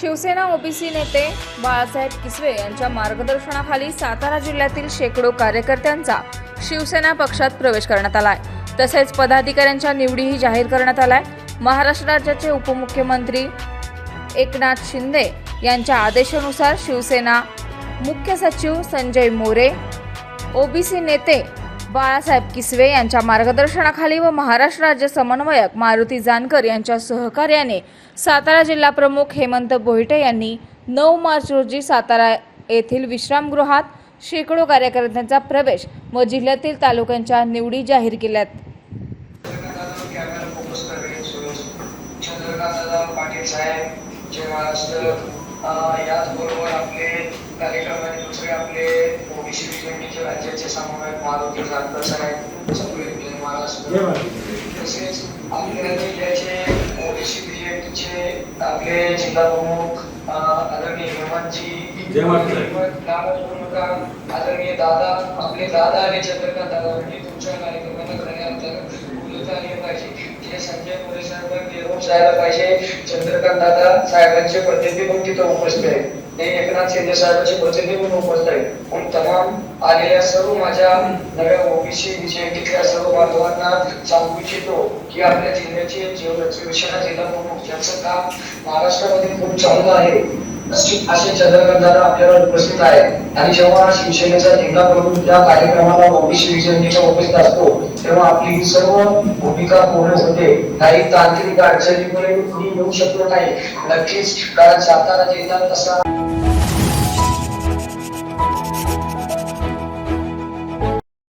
Shiv Sena OBC नेते बाळासाहेब किसवे यांच्या मार्गदर्शनाखाली सातारा जिल्ह्यातील शेकडो कार्यकर्त्यांचा शिवसेना पक्षात प्रवेश करण्यात आलाय. तसेच पदाधिकाऱ्यांच्या निवडीही जाहीर करण्यात आलाय. महाराष्ट्र राज्याचे उपमुख्यमंत्री एकनाथ शिंदे यांच्या आदेशानुसार शिवसेना मुख्य सचिव संजय मोरे ओबीसी नेते बाळासाहेब किसवे यांच्या मार्गदर्शनाखाली व महाराष्ट्र राज्य समन्वयक मारुती जानकर यांच्या सहकार्याने सातारा जिल्हा प्रमुख हेमंत बोहिटे यांनी नऊ मार्च रोजी सातारा येथील विश्रामगृहात शेकडो कार्यकर्त्यांचा प्रवेश व जिल्ह्यातील तालुक्यांच्या निवडी जाहीर केल्यात. महाराष्ट्र याचबरोबर आपले कार्यक्रम आणि दुसरे आपले विजयनीचे राज्याचे समन्वयक मारुती जानकर साहेब महाराष्ट्र तसेच आपल्या जिल्ह्याचे ओबीसी बीजेपीचे आपले जिल्हा प्रमुख आदरणीय हेमंतजी. आदरणीय दादा आपले दादा आणि चंद्रकांत दादा मोदी संजय साहेबांनी निरोप जायला पाहिजे. चंद्रकांत दादा साहेबांचे प्रतिनिधी पण तिथं उपस्थित आहेत. एकनाथ शिंदे साहेबांचे प्रतिनिधी पण उपस्थित आहे पण तमाम आलेल्या सर्व माझ्या नव्या ओबीसी विजयतीतल्या सर्व बांधवांना सांगू इच्छितो की आपल्या जिल्ह्याचे जीव- शिवसेना जिल्हा प्रमुख ज्यांचं काम महाराष्ट्रामध्ये खूप चांगलं आहे असे चंद्रकांत आपल्याला उपस्थित आहे आणि जेव्हा शिवसेनेचा जिल्हा करून त्या कार्यक्रमाला ओबीसी विजयनीच्या उपस्थित असतो तेव्हा आपली ही सर्व भूमिका पूर्ण होते. काही तांत्रिक अडचणीमुळे कुणी येऊ शकलो नाही. नक्कीच कारण सातारा जिल्हा तसा